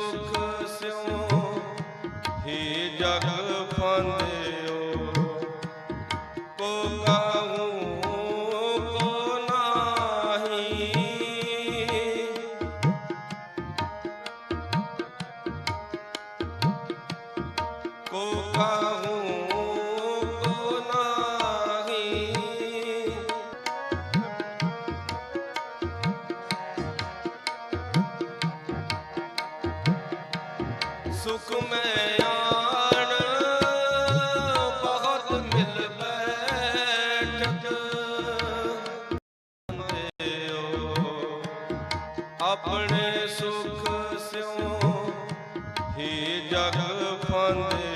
ਸੁਖ ਸਿਉ ਹੀ। ਜਗ ਫੰਦਿਓ ਕੋ ਕਾਹੂ ਕੋ ਨਾਹੀ। ਕੋ ਕਾਹੂ ਸੁਖ ਮੈਂ ਆਣ ਬਹੁਤ ਮਿਲ ਬੈਠਤ ਆਪਣੇ ਸੁਖ ਸਿਉ ਹੀ ਜਗ ਫੰਦਿਓ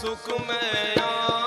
ਸੁਖ ਮੈਂ